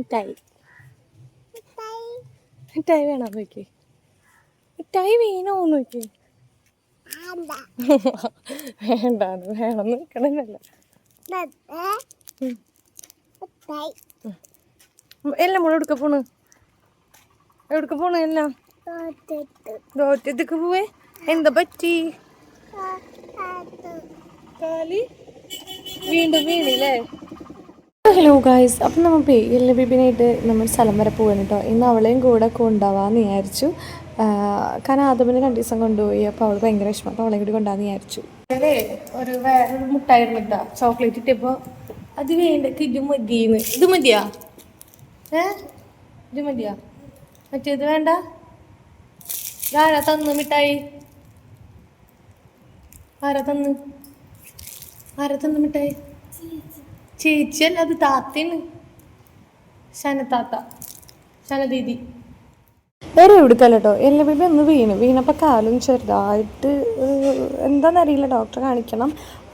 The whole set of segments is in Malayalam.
മിഠായി. മിഠായി. വേണോ നോക്കി മിഠായി വീണോ നോക്കി വേണ്ടാന്ന് വേണം നിൽക്കണമെന്നല്ല എല്ലാം മോളെ എടുക്ക പോണ്. എവിടുക്ക പോണ് എല്ലാം. ദോറ്റത്തേക്ക് പോവേ. എന്താ പറ്റി? കാലി വീണ്ടും വീണില്ലേ? ഹലോ ഗായ്സ് അപ്പം നമ്മൾ പേ എല്ല ബിബിനായിട്ട് നമ്മൾ സ്ഥലം വരെ പോകണം കേട്ടോ ഇന്ന് അവളെയും കൂടെ കൊണ്ടുപോകാമെന്ന് വിചാരിച്ചു. കാരണം ആദമിനെ രണ്ട് ദിവസം കൊണ്ടുപോയി. അപ്പോൾ അവൾ ഭയങ്കര ഇഷ്ടം അപ്പോൾ അവളെയും കൂടി കൊണ്ടുപോകാമെന്ന് വിചാരിച്ചു. അതെ ഒരു വേറൊരു മുട്ടായിരുന്നു കേട്ടോ ചോക്ലേറ്റ് ഇട്ടപ്പോൾ അത് വേണ്ടക്ക് ഇത് മതിയെന്ന്. ഇത് മതിയാ? ഇത് മതിയാ? മറ്റേത് വേണ്ട? ഇതാരാ തന്നു മിഠായി? ആരാ തന്ന്? ആരാ തന്ന് മിഠായി? ചേച്ചിയല്ല അത് താത്തയാണ്. ശനത്താത്ത ശനദീദി വേറെ എവിടുക്കല്ല കേട്ടോ എല്ലാ ബേബി ഒന്ന് വീണു. വീണപ്പോൾ കാലും ചെറുതായിട്ട് എന്താണെന്നറിയില്ല ഡോക്ടറെ കാണിക്കണം.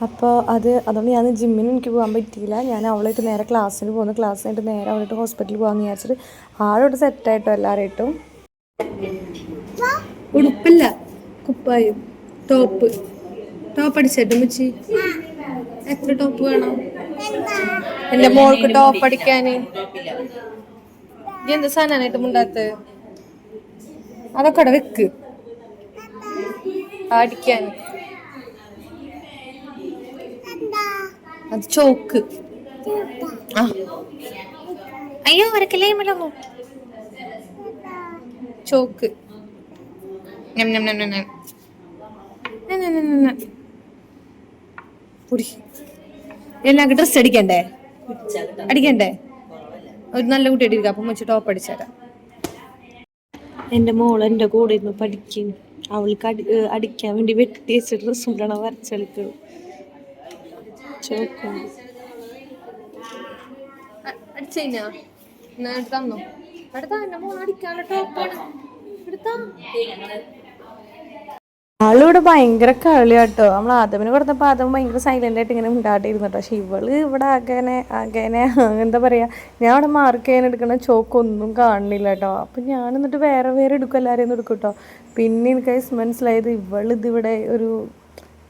അപ്പോൾ അത് അതുകൊണ്ട് ഞാൻ ജിമ്മിന് എനിക്ക് പോകാൻ പറ്റിയില്ല. ഞാൻ അവളായിട്ട് നേരെ ക്ലാസ്സിന് പോകുന്നു ക്ലാസ് കഴിഞ്ഞിട്ട് നേരെ അവളായിട്ട് ഹോസ്പിറ്റലിൽ പോകാമെന്ന് വിചാരിച്ചിട്ട് ആളോട് സെറ്റായിട്ടോ എല്ലാവരായിട്ടും ഉടുപ്പില്ല കുപ്പായും. ടോപ്പ്. ടോപ്പ് അടിച്ചിട്ടും വെച്ച് എത്ര ടോപ്പ് വേണം? എന്റെ മോൾക്ക് ടോപ്പ് അടിക്കാന്. എന്ത് സാധനമായിട്ട് മുണ്ടാത്ത? അതൊക്കെ അവിടെ വെക്ക് അടിക്കാൻ അത് ചോക്ക്. അയ്യോ വരക്കല്ലേ മലൊന്നു ചോക്ക്. ഞം ഞം ഞം ഞം ഞം. ഞം എല്ലാം ഡ്രസ് അടിക്കണ്ടേ? അടിക്കണ്ടേ? ഒരു നല്ല കുട്ടി അടിക്കുക. അപ്പം വെച്ച് ടോപ്പ് അടിച്ചുതരാം. എന്റെ മോൾ എന്റെ കൂടെ ഇരുന്ന് പഠിക്കും. അവൾക്ക് അടി അടിക്കാൻ വേണ്ടി വെട്ടി വെച്ച ഡ്രസ്സും ഇടണം വരച്ചെടുക്കും ചോക്കും അടിച്ചു കഴിഞ്ഞാ? എന്നാ എടുത്ത് തന്നോ? എടുത്താ എന്റെ മോൾ അടിക്കാനുള്ള ടോപ്പാണ് എടുത്താ? ആളിവിടെ ഭയങ്കര കളിയാട്ടോ. നമ്മൾ ആദമിന് കൊടുത്തപ്പോൾ ആദം ഭയങ്കര സൈലന്റ് ആയിട്ട് ഇങ്ങനെ ഉണ്ടാട്ടിരുന്നു കേട്ടോ പക്ഷെ ഇവൾ ഇവിടെ അകനെ അകനെ എന്താ പറയാ ഞാൻ അവിടെ മാർക്ക് ചെയ്യാൻ എടുക്കണ ചോക്കൊന്നും കാണുന്നില്ല കേട്ടോ അപ്പം ഞാൻ എന്നിട്ട് വേറെ വേറെ എടുക്കും എല്ലാവരെയും എടുക്കും കേട്ടോ പിന്നെ എനിക്ക് മനസ്സിലായത് ഇവൾ ഇതിവിടെ ഒരു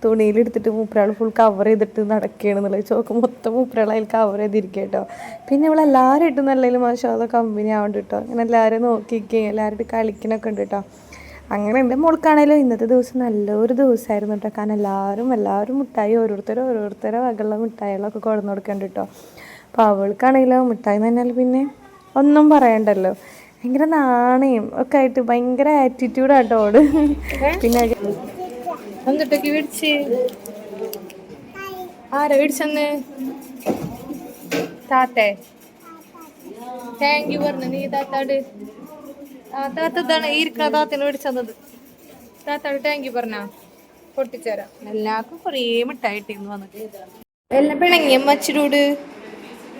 തുണിയിലെടുത്തിട്ട് മൂപ്പരാൾ ഫുൾ കവർ ചെയ്തിട്ട് നടക്കുകയാണെന്നുള്ളത് ചോക്ക് മൊത്തം മൂപ്പരാൾ അതിൽ കവർ ചെയ്തിരിക്കുക കേട്ടോ പിന്നെ അവൾ എല്ലാവരും ഇട്ട് നല്ലതിൽ മാഷാ കമ്പനി ആവണ്ട് കേട്ടോ അങ്ങനെ എല്ലാവരും നോക്കിയിരിക്കുകയും എല്ലാവരും കളിക്കണൊക്കെ ഉണ്ട് കേട്ടോ അങ്ങനെ എന്റെ മോൾക്കാണേലും ഇന്നത്തെ ദിവസം നല്ലൊരു ദിവസമായിരുന്നു കേട്ടോ. കാരണം എല്ലാവരും എല്ലാവരും മിഠായി ഓരോരുത്തരും ഓരോരുത്തരും വകയുള്ള മിഠായികളൊക്കെ കൊടുന്നു കൊടുക്കണ്ട കേട്ടോ. അപ്പോൾ അവൾക്കാണെങ്കിലും മിഠായി എന്ന് പറഞ്ഞാൽ പിന്നെ ഒന്നും പറയണ്ടല്ലോ. ഭയങ്കര നാണയം ഒക്കെ ആയിട്ട് ഭയങ്കര ആറ്റിറ്റ്യൂഡാട്ടോ അവൾ പിന്നെ താത്തേ. താങ്ക് യു പറഞ്ഞു. നീ താത്താട്. താത്ത ഇതാണ് ഈ ഇരിക്കണ ചെന്നത്. താത്താട് താങ്ക് യു പറഞ്ഞ. പൊട്ടിച്ചേരാം. എല്ലാവർക്കും കുറേ മിഠായിട്ടിരുന്നു വന്നിട്ട്. വെല്ല പിണങ്ങി അമ്മച്ചിടൂട്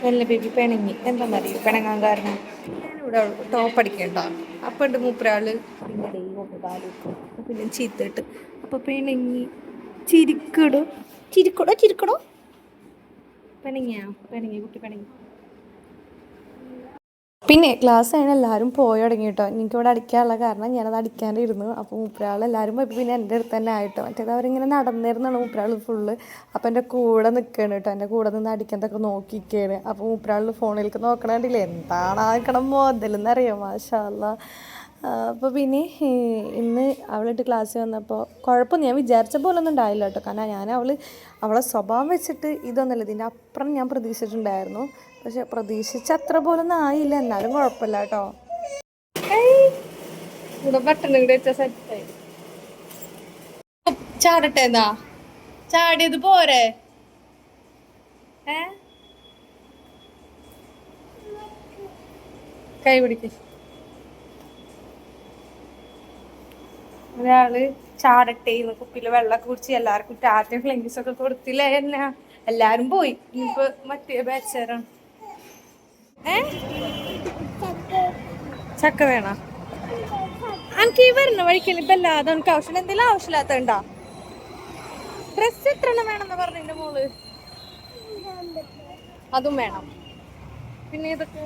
വെല്ല ബേബി പിണങ്ങി. എന്താണെന്നറിയോ പിണങ്ങാൻ കാരണം. ഞാനിവിടെ ടോപ്പ് അടിക്കണ്ട. അപ്പം ഉണ്ട് മൂപ്പരാൾ. പിന്നെ ദേ കൊണ്ട് കാൽ. പിന്നെ ചീത്തിട്ട് അപ്പം പിണങ്ങി. ചിരിക്കടോ. ചിരിക്കടോ ചിരിക്കടോ. പിണങ്ങിയാ? പിണങ്ങി കുട്ടി പിണങ്ങി. പിന്നെ ക്ലാസ് കഴിഞ്ഞ് എല്ലാവരും പോയി തുടങ്ങി കേട്ടോ എനിക്ക് ഇവിടെ അടിക്കാനുള്ള കാരണം ഞാനത് അടിക്കാണ്ടിരുന്നു അപ്പോൾ മൂപ്പരാൾ എല്ലാവരും പോയി പിന്നെ എന്റെ അടുത്ത് തന്നെ ആയിട്ടോ. മറ്റേത് അവരിങ്ങനെ നടന്നിരുന്നാണ് മൂപ്പരാൾ ഫുള്ള് അപ്പോൾ എന്റെ കൂടെ നിൽക്കുകയാണ് കേട്ടോ. എന്റെ കൂടെ നിന്ന് അടിക്കുന്നതൊക്കെ നോക്കിക്കുകയാണ് അപ്പോൾ മൂപ്പരാൾ ഫോണിലേക്ക് നോക്കണണ്ടില്ലേ എന്താണ് ആക്കണം മോതലെന്നറിയാം? മാഷാല്ല അപ്പോൾ പിന്നെ ഇന്ന് അവളിട്ട് ക്ലാസ്സിൽ വന്നപ്പോൾ കുഴപ്പം ഞാൻ വിചാരിച്ച പോലെ ഒന്നും ഉണ്ടായില്ല കേട്ടോ. കാരണം ഞാൻ അവൾ അവളെ സ്വഭാവം വെച്ചിട്ട് ഇതൊന്നുമല്ല. ഇതിന്റെ അപ്പുറം ഞാൻ പ്രതീക്ഷിച്ചിട്ടുണ്ടായിരുന്നു. പക്ഷെ പ്രതീക്ഷിച്ച അത്ര പോലൊന്നും ആയില്ല. എന്നാലും കുഴപ്പമില്ല കേട്ടോ. ഇവിടെ ചാടിയത് പോരെ? കൈ പിടിക്ക്. ഒരാൾ ചാടട്ടെ എന്ന് കുപ്പിയിൽ വെള്ളമൊക്കെ കുടിച്ച് എല്ലാവർക്കും ടാറ്റും ഫ്ലിങ്സ് ഒക്കെ കൊടുത്തില്ലേ എന്നാ? എല്ലാരും പോയി. ഇനിയിപ്പോ മറ്റേ ബാച്ചാരാണ് ഏ? ചക്ക വേണ? എനിക്ക് ഈ വരുന്ന വഴിക്ക് ഇപ്പൊ അല്ലാതെ എനിക്ക് ആവശ്യം എന്തെങ്കിലും ആവശ്യമില്ലാത്ത ഉണ്ടോ ഡ്രസ് എത്ര എണ്ണം വേണമെന്ന് പറഞ്ഞു എന്റെ മോൾ? അതും വേണം. പിന്നെ ഇതൊക്കെ.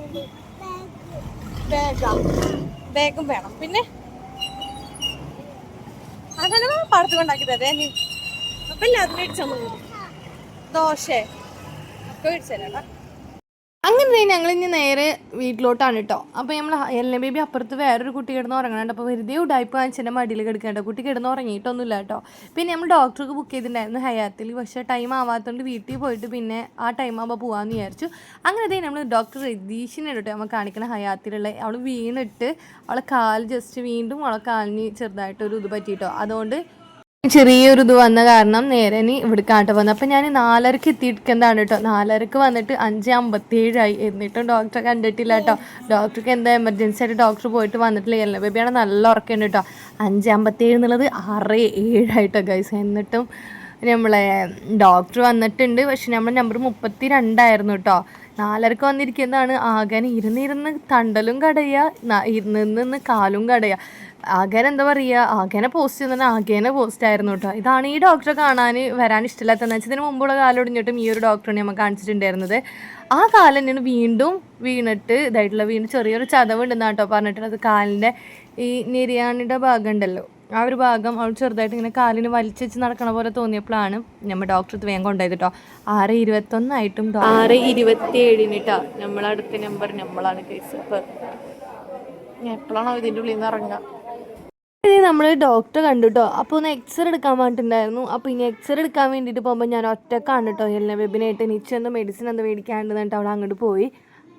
ബാഗാ ബാഗും വേണം. പിന്നെ? അതാണ് പാടത്ത് കൊണ്ടാക്കി തരേ നീ. അപ്പൊ എല്ലാതും മേടിച്ചു. ദോശ. ഒക്കെ മേടിച്ചു തരാം അങ്ങനെ ഞങ്ങൾ ഇനി നേരെ വീട്ടിലോട്ടാണ് കേട്ടോ. അപ്പോൾ നമ്മൾ എല്ല ബേബി അപ്പുറത്ത് വേറൊരു കുട്ടി കിടന്ന് ഉറങ്ങണുണ്ട്. അപ്പോൾ വെറുതെ ഉടായ്പ കാണിച്ചെന്റെ മടിയിൽ കിടക്കേണ്ട കുട്ടി. കിടന്ന് ഉറങ്ങിയിട്ടൊന്നുമില്ല കേട്ടോ. പിന്നെ നമ്മൾ ഡോക്ടർക്ക് ബുക്ക് ചെയ്തിട്ടുണ്ടായിരുന്നു ഹയാത്തിൽ. പക്ഷേ ടൈം ആവാത്തതുകൊണ്ട് വീട്ടിൽ പോയിട്ട് പിന്നെ ആ ടൈം ആകുമ്പോൾ പോകാമെന്ന് വിചാരിച്ചു. അങ്ങനെ തന്നെ നമ്മൾ ഡോക്ടർ രതീഷിനെ കേട്ടോ നമ്മൾ കാണിക്കണ ഹയാത്തിലുള്ള. അവൾ വീണിട്ട് അവളെ കാൽ ജസ്റ്റ് വീണ്ടും അവളെ കാലിന് ചെറുതായിട്ടൊരു ഇത് പറ്റിയിട്ടോ. അതുകൊണ്ട് ചെറിയൊരു ഇത് വന്ന കാരണം നേരെ ഇനി കാട്ട് വന്നു. അപ്പം ഞാൻ നാലരക്ക് എത്തിയിരിക്കുന്നതാണ് കേട്ടോ നാലരക്ക് വന്നിട്ട് അഞ്ച് അമ്പത്തി ഏഴായി എന്നിട്ടും ഡോക്ടറെ കണ്ടിട്ടില്ല കേട്ടോ ഡോക്ടർക്ക് എന്താ എമർജൻസി ആയിട്ട് ഡോക്ടർ പോയിട്ട് വന്നിട്ടില്ല. എല്ലാ ബേബിയാണ് നല്ല ഉറക്കമുണ്ട് കേട്ടോ അഞ്ച് അമ്പത്തി ഏഴ് എന്നുള്ളത് ആറ് ഏഴായിട്ടോ ഗൈസ് എന്നിട്ടും നമ്മളെ ഡോക്ടർ വന്നിട്ടുണ്ട്. പക്ഷെ നമ്മുടെ നമ്പർ മുപ്പത്തി രണ്ടായിരുന്നു കേട്ടോ നാലരക്ക് വന്നിരിക്കുന്നതാണ്. ആകാൻ ഇരുന്നിരുന്ന് തണ്ടലും കടയുക ഇരുന്ന് നിന്ന് കാലും കടയുക ആകേനെ എന്താ പറയുക ആകേനെ പോസ്റ്റ് ചെയ്യുന്ന ആകേനെ പോസ്റ്റ് ആയിരുന്നു കേട്ടോ ഇതാണ് ഈ ഡോക്ടറെ കാണാൻ വരാൻ ഇഷ്ടമില്ലാത്തതെന്ന് വെച്ചാൽ ഇതിന് മുമ്പുള്ള കാലം ഒടിഞ്ഞിട്ടും ഈ ഒരു ഡോക്ടറിനെ നമ്മൾ കാണിച്ചിട്ടുണ്ടായിരുന്നത്. ആ കാലം തന്നെയാണ് വീണ്ടും വീണിട്ട് ഇതായിട്ടുള്ള വീണ്ടും ചെറിയൊരു ചതവ് കേട്ടോ പറഞ്ഞിട്ടുള്ളത്. കാലിന്റെ ഈ നിര്യാണിയുടെ ഭാഗം ഉണ്ടല്ലോ. ആ ഒരു ഭാഗം അവൾ ചെറുതായിട്ട് ഇങ്ങനെ കാലിന് വലിച്ചു വെച്ച് നടക്കണ പോലെ തോന്നിയപ്പോഴാണ് നമ്മൾ ഡോക്ടർ വേഗം കൊണ്ടുപോയത് കേട്ടോ ആറ് ഇരുപത്തൊന്നായിട്ടും ആറ് ഇരുപത്തി ഏഴിന് കേട്ടോ നമ്മളടുത്ത നമ്പർ നമ്മളാണ് കേസ് അപ്പോൾ എപ്പോഴാണോ ഇതിന്റെ ഉള്ളിൽ നിന്ന് ഇറങ്ങുക. നമ്മൾ ഡോക്ടറെ കണ്ടു കേട്ടോ അപ്പോൾ ഒന്ന് എക്സ്റേ എടുക്കാൻ വേണ്ടിട്ടുണ്ടായിരുന്നു അപ്പോൾ ഇനി എക്സ്റേ എടുക്കാൻ വേണ്ടിയിട്ട് പോകുമ്പോൾ ഞാൻ ഒറ്റക്കാണ് കേട്ടോ എല്ലാ വെബിനായിട്ട് എനിച്ചെന്തോ മെഡിസിൻ എന്തോ മേടിക്കാണ്ട് എന്നിട്ട് അവൾ അങ്ങോട്ട് പോയി.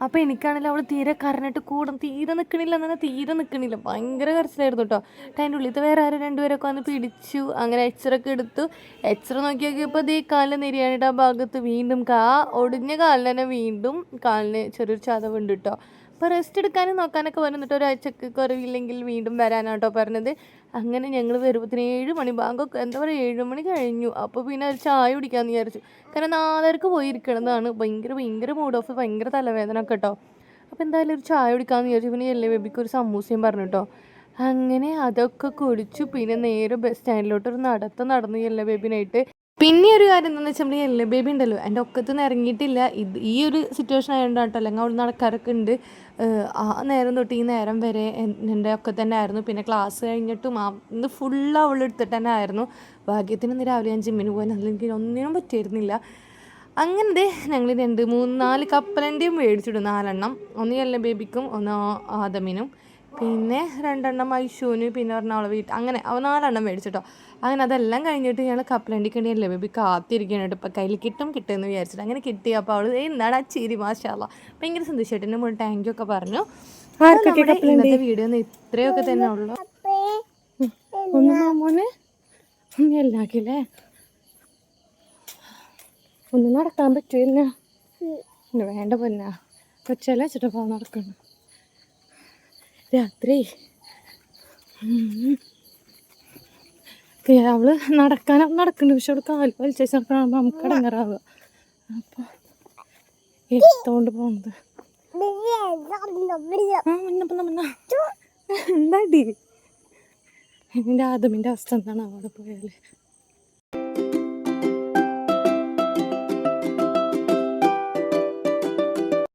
അപ്പോൾ എനിക്കാണെങ്കിൽ അവൾ തീരെ കരഞ്ഞിട്ട് കൂടും തീരെ നിൽക്കണില്ല എന്നാൽ തീരെ നിൽക്കണില്ല ഭയങ്കര കരച്ചിലായിരുന്നു കേട്ടോ അതിന്റെ ഉള്ളിൽ വേറെ ആരും രണ്ടുപേരൊക്കെ വന്ന് പിടിച്ചു അങ്ങനെ എച്ചറൊക്കെ എടുത്തു. എച്ചറ നോക്കി നോക്കിയപ്പോൾ ഈ കാലിൽ നിര്യാണിയുടെ ആ ഭാഗത്ത് വീണ്ടും കാ ഒടിഞ്ഞ കാലിൽ തന്നെ വീണ്ടും കാലിന് ചെറിയൊരു ചതവുണ്ട് കേട്ടോ അപ്പോൾ റെസ്റ്റ് എടുക്കാനും നോക്കാനൊക്കെ വന്നിട്ട് ഒരാഴ്ചക്ക് കുറവില്ലെങ്കിൽ വീണ്ടും വരാനാട്ടോ പറഞ്ഞത്. അങ്ങനെ ഞങ്ങൾ വരുമ്പോഴത്തേന് ഏഴ് മണി ബാങ്കൊക്കെ എന്താ പറയുക ഏഴ് മണി കഴിഞ്ഞു. അപ്പോൾ പിന്നെ ഒരു ചായ കുടിക്കാമെന്ന് വിചാരിച്ചു. കാരണം നാലരക്ക് പോയിരിക്കണതാണ്. ഭയങ്കര ഭയങ്കര മൂഡ് ഓഫ് ഭയങ്കര തലവേദന ഒക്കെ കേട്ടോ അപ്പോൾ എന്തായാലും ഒരു ചായ കുടിക്കാമെന്ന് വിചാരിച്ചു. പിന്നെ എല്ലേ ബേബിക്ക് ഒരു സമൂസയും പറഞ്ഞു കേട്ടോ അങ്ങനെ അതൊക്കെ കുടിച്ചു. പിന്നെ നേരെ ബസ് സ്റ്റാൻഡിലോട്ട് ഒരു നടത്തം നടന്നു എല്ലാ ബേബിനായിട്ട്. പിന്നെ ഒരു കാര്യം എന്താണെന്ന് വെച്ചാൽ നമ്മുടെ എല്ല ബേബി ഉണ്ടല്ലോ എന്റെ ഒക്കത്തുനിന്ന് ഇറങ്ങിയിട്ടില്ല. ഇത് ഈ ഒരു സിറ്റുവേഷൻ ആയതുകൊണ്ട് കേട്ടോ അല്ലെങ്കിൽ അവിടെ നടക്കാറൊക്കെ ഉണ്ട്. ആ നേരം തൊട്ട് ഈ നേരം വരെ എൻ- എന്റെ ഒക്കെ തന്നെ ആയിരുന്നു. പിന്നെ ക്ലാസ് കഴിഞ്ഞിട്ടും ആ ഇന്ന് ഫുൾ അവൾ എടുത്തിട്ട് തന്നെ ആയിരുന്നു. ഭാഗ്യത്തിന് ഇന്ന് രാവിലെ ഞാൻ ജിമ്മിന് പോകാൻ അല്ലെങ്കിൽ ഒന്നിനും പറ്റിയിരുന്നില്ല. അങ്ങനെ ഞങ്ങൾ രണ്ട് മൂന്ന് നാല് കപ്പലന്റെയും മേടിച്ചിടും നാലെണ്ണം. ഒന്ന് എല്ല ബേബിക്കും ഒന്ന് ആദമിനും. പിന്നെ രണ്ടെണ്ണം മൈശൂന് പിന്നെ പറഞ്ഞ അവളെ വീട്ടിൽ അങ്ങനെ അവ നാലെണ്ണം മേടിച്ചിട്ടോ. അങ്ങനെ അതെല്ലാം കഴിഞ്ഞിട്ട് ഞങ്ങൾ കപ്പലണ്ടി കണ്ടി അല്ലേ ബേബി കാത്തിരിക്കുകയാണ് കേട്ടോ. ഇപ്പം കയ്യിൽ കിട്ടും കിട്ടുമെന്ന് വിചാരിച്ചിട്ട് അങ്ങനെ കിട്ടി. അപ്പോൾ അവൾ എന്താണ് ആ ചിരി മാഷാല്ല ഭയങ്കര സന്തോഷമായിട്ട് മുഴുവൻ താങ്ക് യു ഒക്കെ പറഞ്ഞു. നമ്മുടെ ഇന്നത്തെ വീഡിയോ ഒന്ന് ഇത്രയൊക്കെ തന്നെ ഉള്ളു. ഒന്ന് മോനെ. ഒന്ന് എല്ലാക്കില്ലേ? ഒന്ന് നടക്കാൻ പറ്റൂല്ല വേണ്ട പൊന്ന. കൊച്ചല്ലേ വെച്ചിട്ട് പോകാൻ നടക്കണം രാത്രി. അവൾ നടക്കാനൊക്കെ നടക്കുന്നുണ്ട് പക്ഷെ അവിടെ കാൽ വലിച്ചു നടക്കണം നമുക്ക് ഇടങ്ങറാവുക. അപ്പൊ എടുത്തോണ്ട് മുന്ന എന്താടി? എന്റെ ആദമിന്റെ അവസ്ഥ എന്താണ് അവിടെ പോയാൽ?